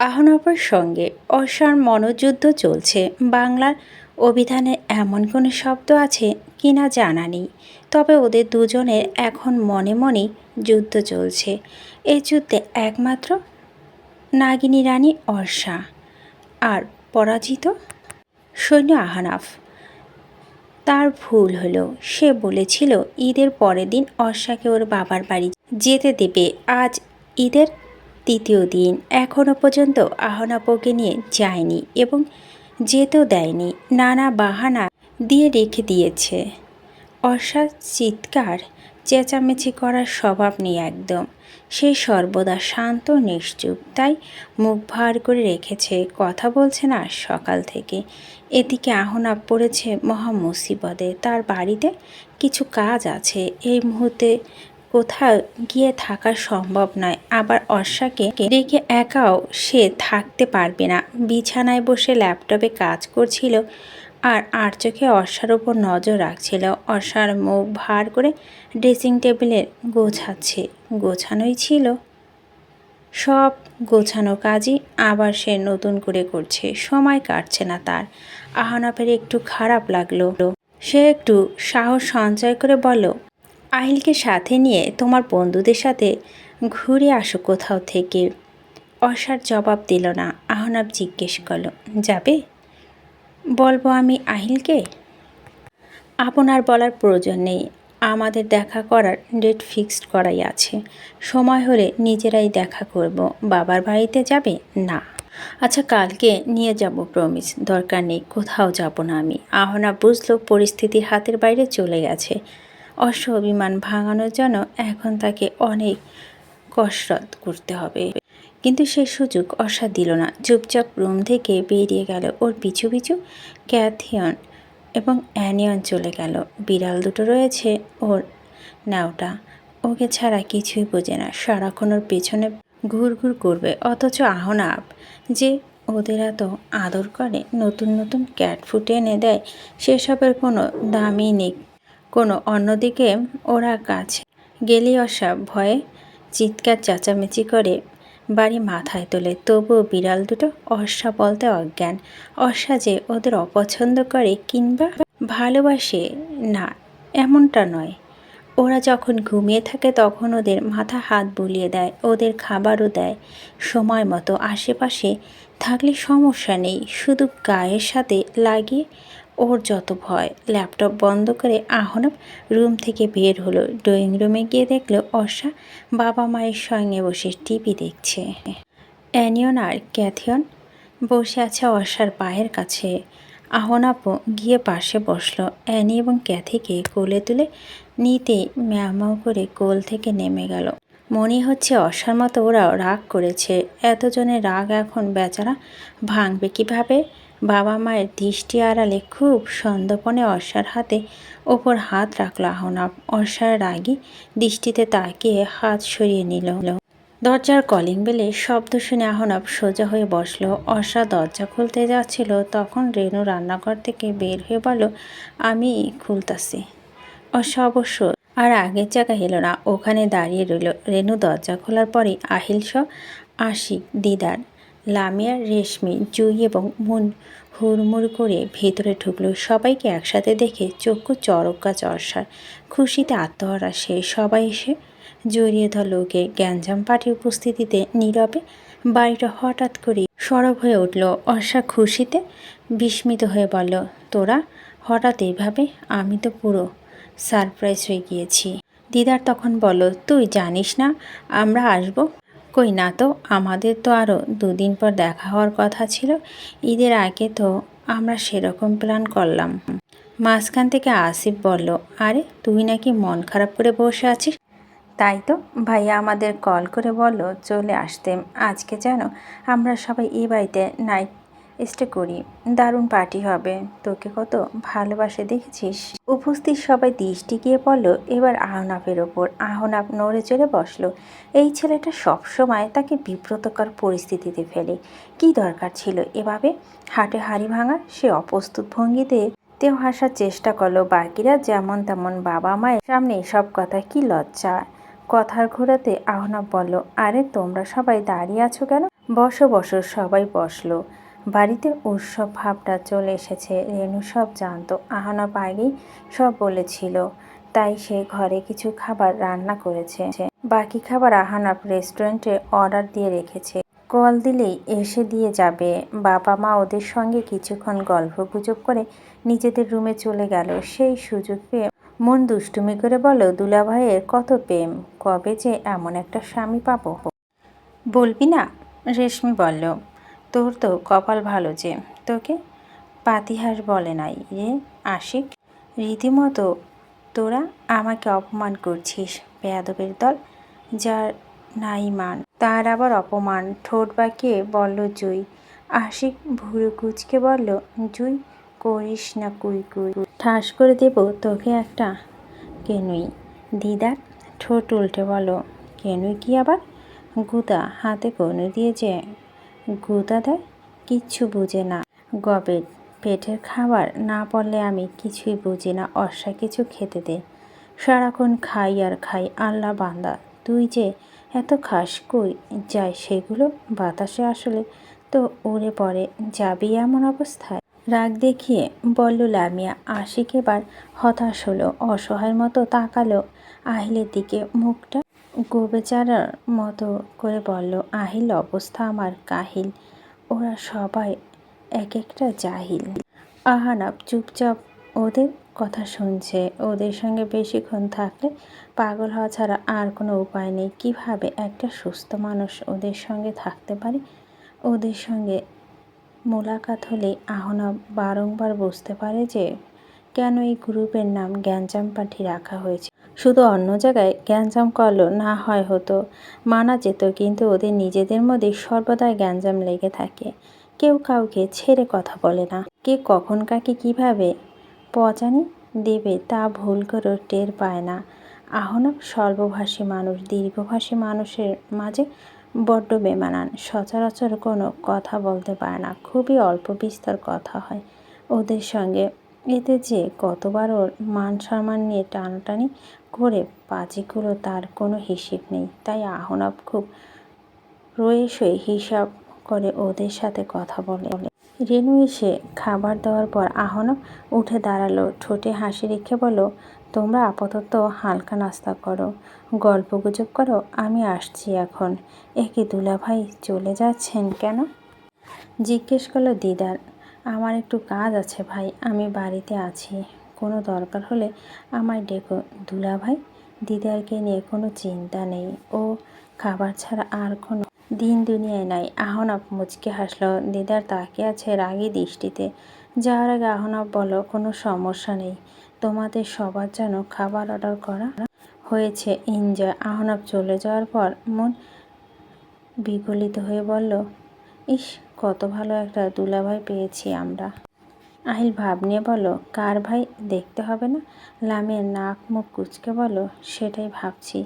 আহনাফের সঙ্গে অসার মনোযুদ্ধ চলছে। বাংলার অভিধানে এমন কোনো শব্দ আছে কিনা জানা নেই। তবে ওদের দুজনের এখন মনে মনেই যুদ্ধ চলছে। এই যুদ্ধে একমাত্র নাগিনী রানী অর্ষা। আর পরাজিত সৈন্য আহনাফ। তার ভুল হলো, সে বলেছিল ঈদের পরের দিন অর্ষাকে ওর বাবার বাড়ি যেতে দেবে। আজ ঈদের তৃতীয় দিন এখনও পর্যন্ত আহনাপকে নিয়ে যায়নি এবং যেতেও দেয়নি। নানা বাহানা দিয়ে রেখে দিয়েছে। অর্ষার চিৎকার, চেঁচামেচি করার স্বভাব নেই একদম। সে সর্বদা শান্ত, নিশ্চুপ, তাই মুখ ভার করে রেখেছে, কথা বলছে না সকাল থেকে। এদিকে আহনাপ পড়েছে মহা মুসিবতে। তার বাড়িতে কিছু কাজ আছে। এই মুহূর্তে কোথাও গিয়ে থাকা সম্ভব নয়। আবার অর্ষাকে রেখে একাও সে থাকতে পারবে না। বিছানায় বসে ল্যাপটপে কাজ করছিল আর আর চোখে অর্ষার ওপর নজর রাখছিল। অর্ষার মুখ ভার করে ড্রেসিং টেবিলের গোছাচ্ছে। গোছানোই ছিল। সব গোছানো কাজই আবার সে নতুন করে করছে। সময় কাটছে না তার। আহনাফের একটু খারাপ লাগল। সে একটু সাহস সঞ্চয় করে বলল আহিলকে সাথে নিয়ে তোমার বন্ধুদের সাথে ঘুরে আসো কোথাও থেকে। অসার জবাব দিল না। আহনাব জিজ্ঞেস করল, যাবে? বলব আমি আহিলকে? আপনার বলার প্রয়োজন নেই। আমাদের দেখা করার ডেট ফিক্সড করাই আছে। সময় হলে নিজেরাই দেখা করব। বাবার বাড়িতে যাবে? না। আচ্ছা কালকে নিয়ে যাব, প্রমিস। দরকার নেই, কোথাও যাব না আমি। আহনা বুঝলো, পরিস্থিতি হাতের বাইরে চলে গেছে। অশ্ব অভিমান ভাঙানোর জন্য এখন তাকে অনেক কসরত করতে হবে। কিন্তু সে সুযোগ অসা দিল না। চুপচাপ রুম থেকে বেরিয়ে গেল ওর পিছু পিছু ক্যাথিয়ন এবং অ্যানিয়ন চলে গেল। বিড়াল দুটো রয়েছে ওর নাওটা ওকে ছাড়া কিছুই বোঝে না। সারাক্ষণ ওর পেছনে ঘুর ঘুর করবে। অথচ আহনাব যে ওদের এত আদর করে, নতুন নতুন ক্যাট ফুট এনে দেয়, সেসবের কোনো দামই নেই। কোনো অন্যদিকে ওরা কাছে গেলেই অসা ভয়ে চিৎকার চেঁচামেচি করে বাড়ি মাথায় তোলে। তবুও বিড়াল দুটো অর্ষা বলতে অজ্ঞান। অর্ষা যে ওদের অপছন্দ করে কিংবা ভালোবাসে না, এমনটা নয়। ওরা যখন ঘুমিয়ে থাকে তখন ওদের মাথা হাত বুলিয়ে দেয়, ওদের খাবারও দেয়। সময় মতো আশেপাশে থাকলে সমস্যা নেই, শুধু গায়ের সাথে লাগিয়ে ওর যত ভয়। ল্যাপটপ বন্ধ করে আহনব রুম থেকে বের হলো। ড্রয়িং রুমে গিয়ে দেখল অর্ষা বাবা মায়ের সঙ্গে বসে টিভি দেখছে। অ্যানিয়ন আর ক্যাথিয়ন বসে আছে অর্ষার পায়ের কাছে। আহনাপও গিয়ে পাশে বসল। অ্যানি এবং ক্যাথিকে কোলে তুলে নিতে ম্যামাও করে কোল থেকে নেমে গেল। মনে হচ্ছে অসার মতো ওরা রাগ করেছে। এতজনের রাগ এখন বেচারা ভাঙবে কীভাবে? বাবা মায়ের দৃষ্টি আড়ালে খুব সন্দপনে অর্ষার হাতে ওপর হাত রাখল আহনাব। অর্ষার রাগি দৃষ্টিতে তাকিয়ে হাত সরিয়ে নিল। দরজার কলিং বেলে শব্দ শুনে আহনাব সোজা হয়ে বসল। অর্ষা দরজা খুলতে যাচ্ছিল, তখন রেনু রান্নাঘর থেকে বের হয়ে বলল, আমি খুলতাছি। অর্ষা অবশ্য আর আগের জায়গা এলো না, ওখানে দাঁড়িয়ে রইল। রেনু দরজা খোলার পরে আহিল সহ আশিক দিদার। লামিয়া, রেশমি, জুই এবং মুন হুড়মুড় করে ভেতরে ঢুকলো। সবাইকে একসাথে দেখে চক্ষু চরকা চর্ষার খুশিতে আত্মহারা সে। সবাই এসে জড়িয়ে ধরল ওকে। গ্যাঞ্জাম পার্টি উপস্থিতিতে নীরবে বাড়িটা হঠাৎ করে সরব হয়ে উঠল। অর্ষা খুশিতে বিস্মিত হয়ে বলল, তোরা হঠাৎ এইভাবে? আমি তো পুরো সারপ্রাইজ হয়ে গিয়েছি। দিদার তখন বলো তুই জানিস না, আমরা আসব কই না তো? আমাদের তো আরও দুদিন পর দেখা হওয়ার কথা ছিল। ঈদের আগে তো আমরা সেরকম প্ল্যান করলাম। মাঝখান থেকে আসিফ বলল, আরে, তুই নাকি মন খারাপ করে বসে আছিস? তাই তো ভাইয়া আমাদের কল করে বলল, চলে আসতে। আজকে যেন আমরা সবাই এই বাড়িতে নাইট স্টে করি। দারুণ পার্টি হবে। তোকে কত ভালোবাসে, দেখেছিস? উপস্থিত সবাই দৃষ্টি গিয়ে পড়ল এবার আহনাফের ওপর। আহনাফ নড়ে চড়ে বসল। এই ছেলেটা সবসময় তাকে বিব্রতকর পরিস্থিতিতে ফেলে। কি দরকার ছিল এভাবে? হাটে হাড়ি ভাঙা, সে অপ্রস্তুত ভঙ্গিতে তেও হাসার চেষ্টা করল বাকিরা, যেমন তেমন বাবা মায়ের সামনে সব কথা কি লজ্জা। কথার ঘোরাতে আহনাব বলল, আরে, তোমরা সবাই দাঁড়িয়ে আছো কেন? বসো বসো, সবাই বসল। বাড়িতে উৎসব ভাবটা চলে এসেছে। রেনু সব জানতো। আহানা আগেই সব বলেছিল। তাই সে ঘরে কিছু খাবার রান্না করেছে। বাকি খাবার আহানাপ রেস্টুরেন্টে অর্ডার দিয়ে রেখেছে। কল দিলেই এসে দিয়ে যাবে। বাবা মা ওদের সঙ্গে কিছুক্ষণ গল্প গুজব করে নিজেদের রুমে চলে গেল। সেই সুযোগ পেয়ে মন দুষ্টুমি করে বলো দুলাভাইয়ের কত প্রেম, কবে যে এমন একটা স্বামী পাবো? বলবি না, রেশমি বলল। তোর তো কপাল ভালো যে। তোকে পাতিহাস বলে নাই রে আশিক। রীতিমতো তোরা আমাকে অপমান করছিস বেয়াদবের দল, যার নাই মান। তার আবার অপমান। ঠোঁট বাঁকিয়ে বলল, জুই। আশিক ভুরু কুচকে বলল, জুই করিস না কুই কুই। ঠাস করে দেব তোকে একটা কেনুই। দিদার ঠোঁট উল্টে বলো কেনুই কি আবার গুদা হাতে কনু দিয়ে যে গুদা দেয় কিচ্ছু বুঝে না। গবেট পেটের খাবার না পড়লে আমি কিছুই বুঝি না, অর্ষা কিছু খেতে দে। সারাক্ষণ খাই আর খাই আল্লাহ বান্দা, তুই যে এত খাস কই? যায় সেগুলো বাতাসে আসলে তো উড়ে পড়ে, যাবি এমন অবস্থায়? রাগ দেখিয়ে বলল, লামিয়া, আশিক এবার হতাশ হলো, অসহায়ের মতো তাকালো। আহিলের দিকে মুখটা গোবেচারার মতো করে বলল, আহিল, অবস্থা আমার কাহিল। ওরা সবাই এক একটা জাহিল। আহানাব চুপচাপ ওদের কথা শুনছে। ওদের সঙ্গে বেশিক্ষণ থাকলে পাগল হওয়া ছাড়া আর কোনো উপায় নেই। কীভাবে একটা সুস্থ মানুষ ওদের সঙ্গে থাকতে পারে? ওদের সঙ্গে মোলাকাত হলে আহনা বারংবার বুঝতে পারে যে কেন এই গ্রুপের নাম জ্ঞানজাম পাঠি রাখা হয়েছে? শুধু অন্য জায়গায় জ্ঞানজাম করল না হয় হতো। মানা যেত, কিন্তু ওদের নিজেদের মধ্যে সর্বদাই জ্ঞানজাম লেগে থাকে। কেউ কাউকে ছেড়ে কথা বলে না। কে কখন কাকে কীভাবে পচানি দেবে তা ভুল করেও টের পায় না। আহনাব স্বল্পভাষী মানুষ, দীর্ঘভাষী মানুষের মাঝে বড্ড বেমানান। সচরাচর কোনো কথা বলতে পারে না। খুবই অল্প বিস্তর কথা হয় ওদের সঙ্গে। এতে যে কতবার ওর মান সম্মান নিয়ে টানাটানি করে পাজিগুলো তার কোনো হিসেব নেই। তাই আহনাব খুব রয়েসই হিসাব করে ওদের সাথে কথা বলে। রেনু এসে খাবার দেওয়ার পর আহনাব উঠে দাঁড়াল। ঠোঁটে হাসি রেখে বলো তোমরা আপাতত হালকা নাস্তা করো, গল্প গুজব করো, আমি আসছি এখন। একে দুলাভাই চলে যাচ্ছেন কেন? জিজ্ঞেস করল দিদার। আমার একটু কাজ আছে ভাই, আমি বাড়িতে আছি। কোনো দরকার হলে আমায় ডেকো। দুলাভাই দিদারকে নিয়ে কোনো চিন্তা নেই। ও খাবার ছাড়া আর কোনো দিন দুনিয়ায় নাই। আহনাব মুচকে হাসলো। দিদার তাকে আছে রাগী দৃষ্টিতে। যাওয়ার আগে আহনাব বলো, কোনো সমস্যা নেই। তোমাদের সবার যেন খাবার অর্ডার করা হয়েছে। এনজয়। আহনাব চলে যাওয়ার পর মন বিগলিত হয়ে বলল, ইস কত ভালো একটা দুলাভাই পেয়েছি আমরা। আহিল ভাব নিয়ে বলো, কার ভাই দেখতে হবে না? লামের নাক মুখ কুচকে বলো, সেটাই ভাবছি।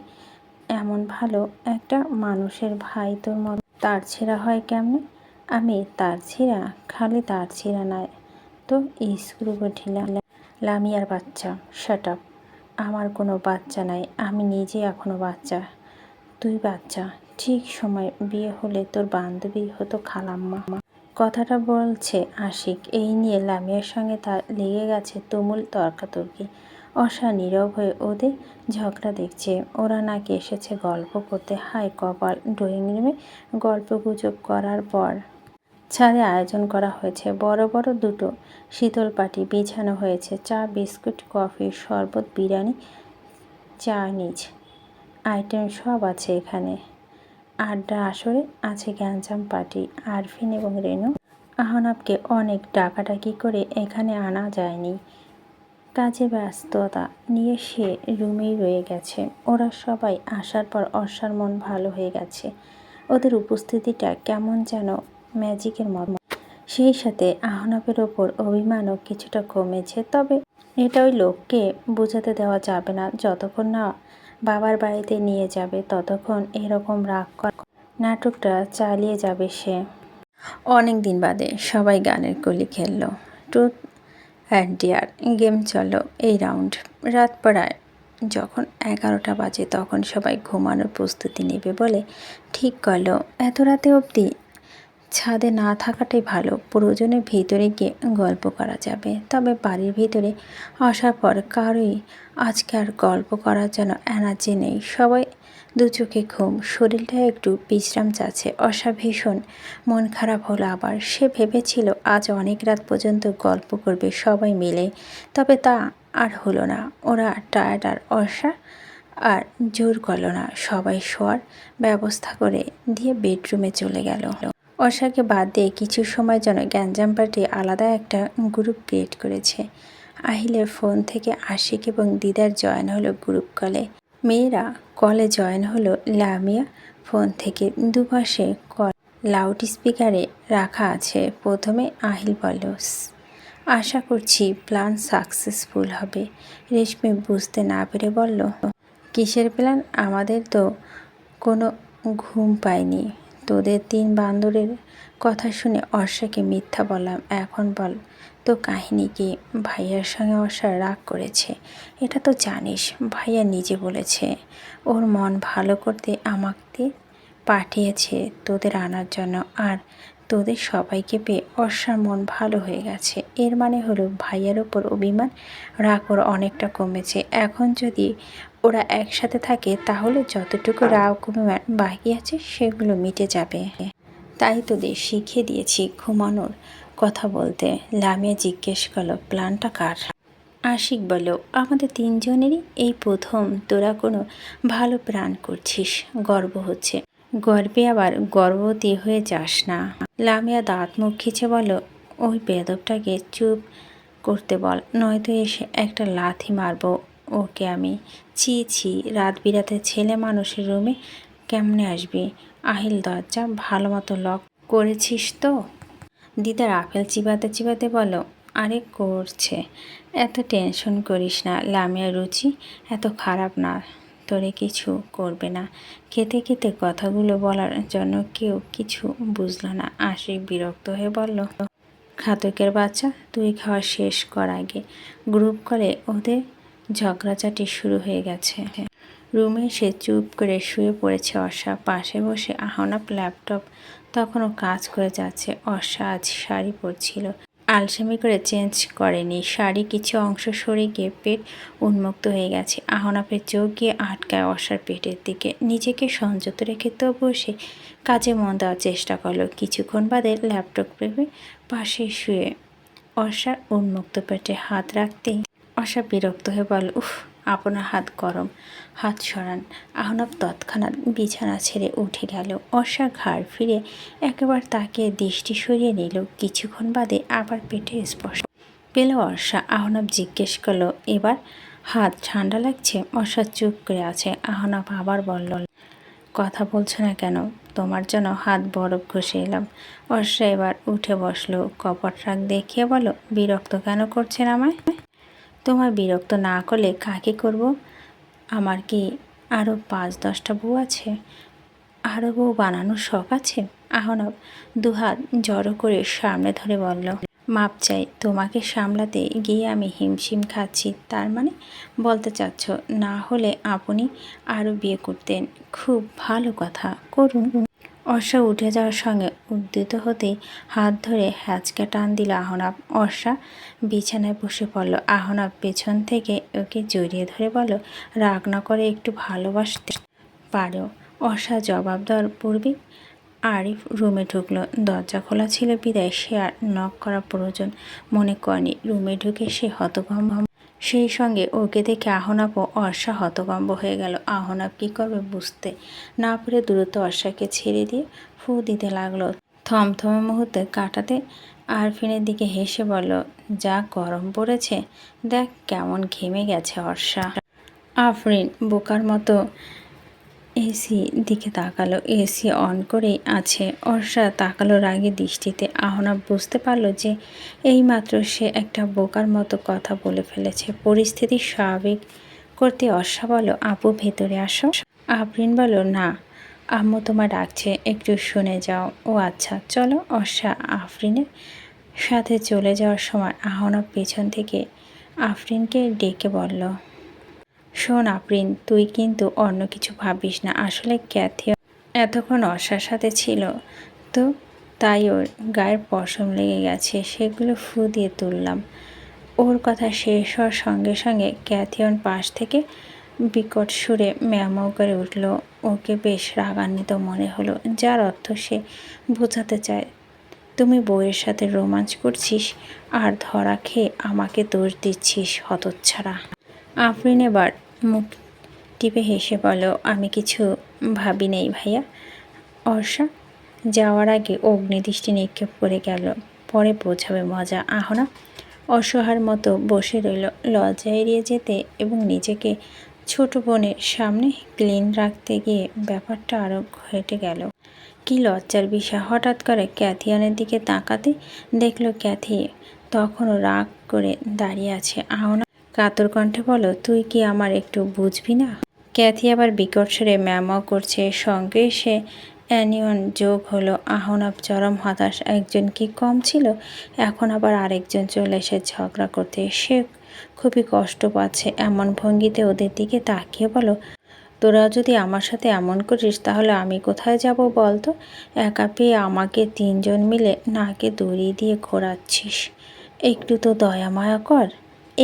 এমন ভালো একটা মানুষের ভাই তোর মত। তার ছেঁড়া হয় কেমনে? আমি তার ছিঁড়া, খালি তার ছিঁড়া নয় তো স্ক্রু ঢিলা লামিয়ার বাচ্চা শাট আপ আমার কোনো বাচ্চা নাই, আমি নিজে এখনও বাচ্চা। তুই বাচ্চা ঠিক সময় বিয়ে হলে তোর বান্ধবী হতো খালাম্মা। কথাটা বলছে আশিক। এই নিয়ে লামিয়ার সঙ্গে তার লেগে গেছে তুমুল তর্কাতর্কি। অসা নীরব হয়ে ওদের ঝগড়া দেখছে। ওরা নাকি এসেছে গল্প করতে। হাই কপাল, ড্রয়িং রুমে গল্প গুজব করার পর। ছাদে আয়োজন করা হয়েছে বড় বড় দুটো শীতল পাটি, বিছানো হয়েছে চা, বিস্কুট, কফি, শরবত, বিরিয়ানি, চাইনিজ আইটেম সব আছে এখানে। আড্ডা আসরে আছে গ্যাঞ্জাম পার্টি আরফিন এবং রেনু। আহনাবকে অনেক ডাকাডাকি করে এখানে আনা যায়নি। কাজে ব্যস্ততা নিয়ে সে রুমেই রয়ে গেছে। ওরা সবাই আসার পর অর্ষার মন ভালো হয়ে গেছে। ওদের উপস্থিতিটা কেমন যেন ম্যাজিকের মর্ম। সেই সাথে আহনাবের ওপর অভিমানও কিছুটা কমেছে, তবে এটা ওই লোককে বোঝাতে দেওয়া যাবে না, যতক্ষণ না বাবার বাড়িতে নিয়ে যাবে, ততক্ষণ এরকম রাগ নাটকটা চালিয়ে যাবে সে। অনেক দিন বাদে সবাই গানের কলি খেললো। ট্রুথ অ্যান্ড ডিয়ার, গেম চলো এই রাউন্ড। রাত পড়ায় যখন এগারোটা বাজে তখন সবাই ঘুমানোর প্রস্তুতি নেবে বলে ঠিক করল। এত রাতে অবধি ছাদে না থাকাটাই ভালো। প্রয়োজনে ভিতরে গিয়ে গল্প করা যাবে। তবে বাড়ির ভিতরে আসার পর কারোই আজকে আর গল্প করার জন্য এনার্জি নেই। সবাই দু চোখে ঘুম। শরীরটা একটু বিশ্রাম চাচ্ছে। অসা ভীষণ মন খারাপ হলো আবার। সে ভেবেছিল, আজ অনেক রাত পর্যন্ত গল্প করবে সবাই মিলে। তবে তা আর হলো না। ওরা টায়ার্ড আর অসা আর জোর করল না। সবাই শোয়ার ব্যবস্থা করে দিয়ে বেডরুমে চলে গেল। অর্ষাকে বাদ দিয়ে কিছু সময় যেন গ্যাঞ্জাম পার্টি আলাদা একটা গ্রুপ ক্রিয়েট করেছে। আহিলের ফোন থেকে আশিক এবং দিদার জয়েন হলো গ্রুপ কলে মেয়েরা কলে জয়েন হলো লামিয়া। ফোন থেকে দুপাশে কল লাউড স্পিকারে রাখা আছে। প্রথমে আহিল বলল আশা করছি প্ল্যান সাকসেসফুল হবে। রেশমি বুঝতে না পেরে বলল, কিসের প্ল্যান আমাদের তো কোনো ঘুম পায়নি। তোদের তিন বান্দরের কথা শুনে অর্ষাকে মিথ্যা বললাম। এখন বল, তো কাহিনী কি? ভাইয়ার সঙ্গে অর্ষা রাগ করেছে। এটা তো জানিস, ভাইয়া নিজে বলেছে। ওর মন ভালো করতে আমাকে পাঠিয়েছে তোদের আনার জন্য, আর তোদের সবাইকে পেয়ে অর্ষার মন ভালো হয়ে গেছে। এর মানে হলো ভাইয়ার ওপর অভিমান রাগ ওর অনেকটা কমেছে। এখন যদি ওরা একসাথে থাকে তাহলে যতটুকু রাগ অভিমান বাকি আছে সেগুলো মিটে যাবে। তাই তোদের শিখিয়ে দিয়েছি ঘুমানোর কথা বলতে। লামিয়া জিজ্ঞেস করল প্ল্যানটা কার? আশিক বলল আমাদের তিনজনেরই এই প্রথম তোরা কোনো ভালো প্রাণ করছিস গর্ব হচ্ছে। গর্বে আবার গর্ভবতী হয়ে যাস না। লামিয়া দাঁত মুখ খিচে বলো ওই বেদবটাকে চুপ করতে বল নয়তো এসে একটা লাথি মারবো। ওকে আমি। ছি ছি, রাত বিরাতে ছেলে মানুষের রুমে কেমনে আসবি? আহিল দরজা ভালো মতো লক করেছিস তো? দিদার আপেল চিবাতে চিবাতে বলো আরে করছে। এত টেনশন করিস না লামিয়া রুচি এত খারাপ না, তোরে কিছু করবে না। খেতে খেতে কথাগুলো বলার জন্য কেউ কিছু বুঝলো না। আশিক বিরক্ত হয়ে বলল খাতকের বাচ্চা, তুই খাওয়া শেষ কর আগে। গ্রুপ করে ওদের ঝগড়াঝাটি শুরু হয়ে গেছে। রুমে সে চুপ করে শুয়ে পড়েছে অর্ষা। পাশে বসে আহনাপ ল্যাপটপ তখনও কাজ করে যাচ্ছে। অর্ষা আজ শাড়ি পরছিল। আলসেমি করে চেঞ্জ করেনি। শাড়ি কিছু অংশ সরে গিয়ে পেট উন্মুক্ত হয়ে গেছে। আহনাপের চোখ গিয়ে আটকায় অসার পেটের দিকে। নিজেকে সংযত রেখে তো বসে কাজে মন দেওয়ার চেষ্টা করল। কিছুক্ষণ বাদে ল্যাপটপ পাশে শুয়ে অর্ষার উন্মুক্ত পেটে হাত রাখতেই অর্ষা বিরক্ত হয়ে বল, উফ, আপনার হাত গরম, হাত সরান। আহনাব তৎক্ষণাৎ বিছানা ছেড়ে উঠে গেল। অর্ষা ঘাড় ফিরে একবার তাকে দৃষ্টি সরিয়ে নিল। কিছুক্ষণ বাদে আবার পেটে স্পর্শ পেল অর্ষা। আহনাব জিজ্ঞেস করল, এবার হাত ঠান্ডা লাগছে? অর্ষা চুপ করে আছে। আহনাব আবার বলল, কথা বলছো না কেন? তোমার জন্য হাত বরফ ঘষে এলাম। অর্ষা এবার উঠে বসল। কপট রাগ দেখিয়ে বলো বিরক্ত কেন করছেন আমায়? তোমার বিরক্ত না করলে কাকে করব? আমার কি আরও পাঁচ দশটা বউ আছে? আরও বউ বানানোর শখ আছে? আহনব দুহাত জড়ো করে সামনে ধরে বলল, মাপ চাই, তোমাকে সামলাতে গিয়ে আমি হিমশিম খাচ্ছি, তার মানে বলতে চাচ্ছ, না হলে আপনি আরও বিয়ে করতেন। খুব ভালো কথা, করুন। অর্ষা উঠে যাওয়ার সঙ্গে উদ্যত হতেই হাত ধরে হ্যাচকা টান দিল আহনাব। অর্ষা বিছানায় বসে পড়ল। আহনাব পেছন থেকে ওকে জড়িয়ে ধরে বলল, রাগ না করে একটু ভালোবাসতে পারো। অর্ষা জবাব দেওয়ার পূর্বেই আরিফ রুমে ঢুকলো। দরজা খোলা ছিল বিদায়। সে আর নক করা প্রয়োজন মনে করেনি। রুমে ঢুকে সে হতভম্ব সেই সঙ্গে ওকে দেখে আহনাপ ও অর্ষা হতভম্ব হয়ে গেল। আহনাপ কী করবে বুঝতে না পেরে দ্রুত অর্ষাকে ছেড়ে দিয়ে ফু দিতে লাগল। থমথমে মুহূর্তে কাটাতে আরফিনের দিকে হেসে বলল, যা গরম পড়েছে, দেখ কেমন ঘেমে গেছে অর্ষা। আফরিন বোকার মতো এসি দিকে তাকালো। এসি অন করেই আছে। অর্ষা তাকালো রাগে দৃষ্টিতে। আহনা বুঝতে পারল যে এইমাত্র সে একটা বোকার মতো কথা বলে ফেলেছে। পরিস্থিতি স্বাভাবিক করতে অর্ষা বলো আপু, ভেতরে আসো। আফরিন বলো না, আম্মু তোমার ডাকছে, একটু শুনে যাও। ও আচ্ছা চলো। অর্ষা আফরিনের সাথে চলে যাওয়ার সময় আহনা পেছন থেকে আফরিনকে ডেকে বলল শোন আপ্রিন, তুই কিন্তু অন্য কিছু ভাবিস না। আসলে ক্যাথি এতক্ষণ অর্ষার সাথে ছিল। তো তাই ওর গায়ের পশম লেগে গেছে, সেগুলো ফু দিয়ে তুললাম। ওর কথা শেষ হওয়ার সঙ্গে সঙ্গে ক্যাথিয়ন পাশ থেকে বিকট সুরে ম্যামাও করে উঠল। ওকে বেশ রাগান্বিত মনে হলো, যার অর্থ সে বোঝাতে চায়, তুমি বউয়ের সাথে রোমাঞ্চ করছিস আর ধরা খেয়ে আমাকে দোষ দিচ্ছিস হতচ্ছাড়া। আফরিন এবার মুখ টিপে হেসে বলো, আমি কিছু ভাবি নেই ভাইয়া। অর্ষা যাওয়ার আগে অগ্নিদৃষ্টি নিক্ষেপ করে গেল। পরে পৌঁছাবে মজা। আহনা অসহার মতো বসে রইল লজ্জা এড়িয়ে যেতে এবং নিজেকে ছোট বোনের সামনে ক্লিন রাখতে গিয়ে ব্যাপারটা আরও ঘটে গেল। কি লজ্জার বিষয়। হঠাৎ করে ক্যাথিয়ানের দিকে তাকাতে দেখল ক্যাথি তখনও রাগ করে দাঁড়িয়ে আছে। আহনা কাতর কণ্ঠে বলো, তুই কি আমার একটু বুঝবি না? ক্যাথি আবার বিকট সরে ম্যামাও করছে সঙ্গে সে অ্যানিয়ন যোগ হলো। আহনাব চরম হতাশ। একজন কি কম ছিল? এখন আবার আরেকজন চলে এসে ঝগড়া করতে। সে খুবই কষ্ট পাচ্ছে। এমন ভঙ্গিতে ওদের দিকে তাকিয়ে বলো, তোরা যদি আমার সাথে এমন করিস, তাহলে আমি কোথায় যাব বলতো? একা পেয়ে আমাকে তিনজন মিলে নাকে দড়ি দিয়ে ঘোরাচ্ছিস। একটু তো দয়া মায়া কর।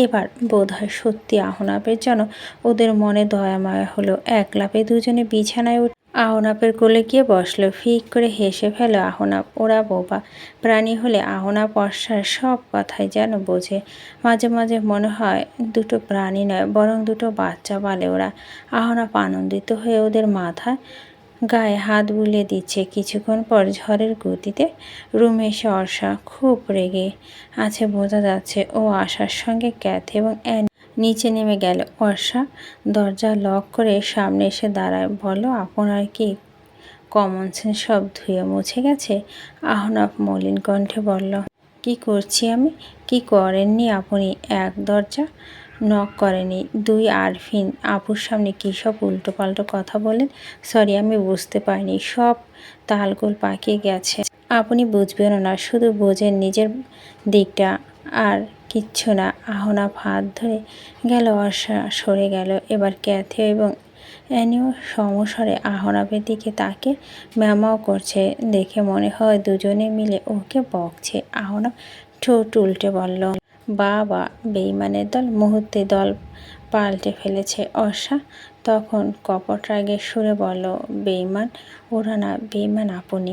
এবার বোধহয় সত্যি আহনাপের যেন ওদের মনে দয়া মায়া হলো। এক লাফে দুজনে বিছানায় উঠে আহনাপের কোলে গিয়ে বসল। ফিক করে হেসে ফেলো আহনাপ, ওরা বোবা। প্রাণী হলে আহনাপ অশ্বার সব কথাই যেন বোঝে। মাঝে মাঝে মনে হয় দুটো প্রাণী নয়, বরং দুটো বাচ্চা পালে ওরা। আহনাপ আনন্দিত হয়ে ওদের মাথায় গায়ে হাত বুলিয়ে দিচ্ছে। কিছুক্ষণ পর ঝড়ের গতিতে রুমে এসে অর্ষা খুব রেগে আছে, বোঝা যাচ্ছে ও আশার সঙ্গে ক্যাথ এবং অ্যান নিচে নেমে গেল। অর্ষা দরজা লক করে সামনে এসে দাঁড়ায়। বলো আপনার কি? কমন সেন্স সব ধুয়ে মুছে গেছে? আহনাফ মলিন কণ্ঠে বলল, কি করছি আমি? কি করেননি আপনি? এক দরজা নক করেনি। দুই আরফিন আপুর সামনে কী সব উল্টোপাল্টো কথা বলেন? সরি, আমি বুঝতে পারিনি। সব তালগোল পাকিয়ে গেছে। আপনি বুঝবেনও না, শুধু বোঝেন নিজের দিকটা। আর কিচ্ছু না আহনা হাত ধরে গেল অর্ষা সরে গেল। এবার ক্যাথে এবং অ্যানিও সমস্বরে আহনাবের দিকে তাকে ম্যামাও করছে। দেখে মনে হয় দুজনে মিলে ওকে বকছে। আহনা ঠোঁট উল্টে বলল বাবা বেইমানের দল, মুহূর্তে দল পাল্টে ফেলেছে অর্ষা। তখন কপট রাগের সুরে বলল, বেইমান, ওরা না, বেইমান আপনি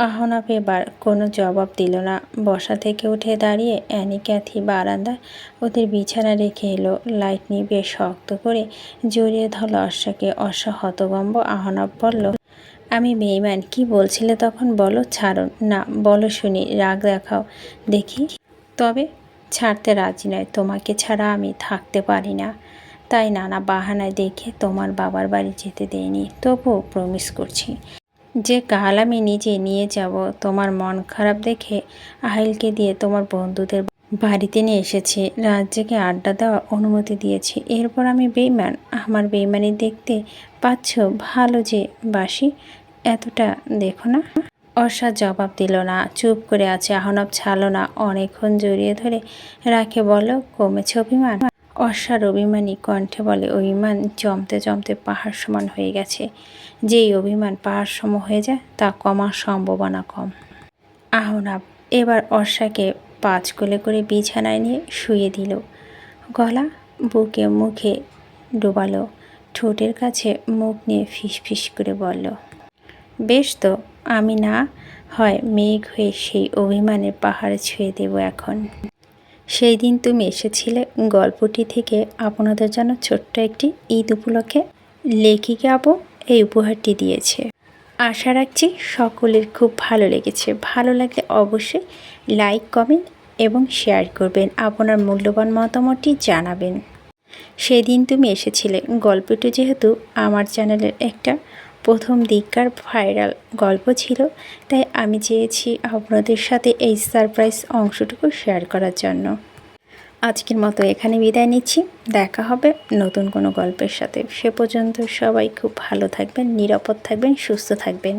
আহনাফ এবার কোনো জবাব দিল না। বসা থেকে উঠে দাঁড়িয়ে অ্যানি ক্যাথি বারান্দায় ওদের বিছানা রেখে এলো। লাইট নিভিয়ে শক্ত করে জড়িয়ে ধরল অর্ষাকে। অর্ষা হতগম্ব আহনাফ বলল, আমি বেইমান, কি বলছিলে তখন বলো? ছাড়ুন। না, বলো শুনি, রাগ দেখাও। দেখি। তবে ছাড়তে রাজি নয়। তোমাকে ছাড়া আমি থাকতে পারি না। তাই নানা বাহানায় দেখে তোমার বাবার বাড়ি যেতে দেয়নি। তবুও প্রমিস করছি। যে কাল আমি নিজে নিয়ে যাব, তোমার মন খারাপ দেখে আহিলকে দিয়ে তোমার বন্ধুদের বাড়িতে নিয়ে এসেছি। রাজ্যকে আড্ডা দেওয়ার অনুমতি দিয়েছি। এরপর আমি বেইমান। আমার বেইমানি দেখতে পাচ্ছ ভালো যে বাসি। এতটা দেখো না। অর্ষা জবাব দিল না। চুপ করে আছে আহনব ছালো না। অনেকক্ষণ জড়িয়ে ধরে রাখে বলো কমেছে অভিমান? অশ্বার অভিমানী কণ্ঠে বলে, অভিমান জমতে জমতে পাহাড় সমান হয়ে গেছে। যেই অভিমান পাহাড় সম হয়ে যায়, তা কমার সম্ভাবনা কম। আহনাব এবার অর্ষাকে পাঁচ কোলে করে বিছানায় নিয়ে শুয়ে দিল। গলা বুকে মুখে ডোবালো। ঠোঁটের কাছে মুখ নিয়ে ফিস ফিস করে বলল, বেশ তো আমি না হয় মেঘ হয়ে সেই অভিমানের পাহাড়ে ছুঁয়ে দেব এখন। সেই দিন তুমি এসেছিলে গল্পটি থেকে আপনাদের জন্য ছোট্ট একটি ঈদ উপলক্ষে। লেখিকা আপু এই উপহারটি দিয়েছে। আশা রাখছি সকলের খুব ভালো লেগেছে। ভালো লাগলে অবশ্যই লাইক, কমেন্ট এবং শেয়ার করবেন। আপনার মূল্যবান মতামতটি জানাবেন। সেদিন তুমি এসেছিলে। গল্পটি যেহেতু আমার চ্যানেলের একটা প্রথম দিককার ভাইরাল গল্প ছিল, তাই আমি চেয়েছি আপনাদের সাথে এই সারপ্রাইজ অংশটুকু শেয়ার করার জন্য। আজকের মতো এখানে বিদায় নিচ্ছি। দেখা হবে নতুন কোনো গল্পের সাথে। সে পর্যন্ত সবাই খুব ভালো থাকবেন, নিরাপদ থাকবেন, সুস্থ থাকবেন।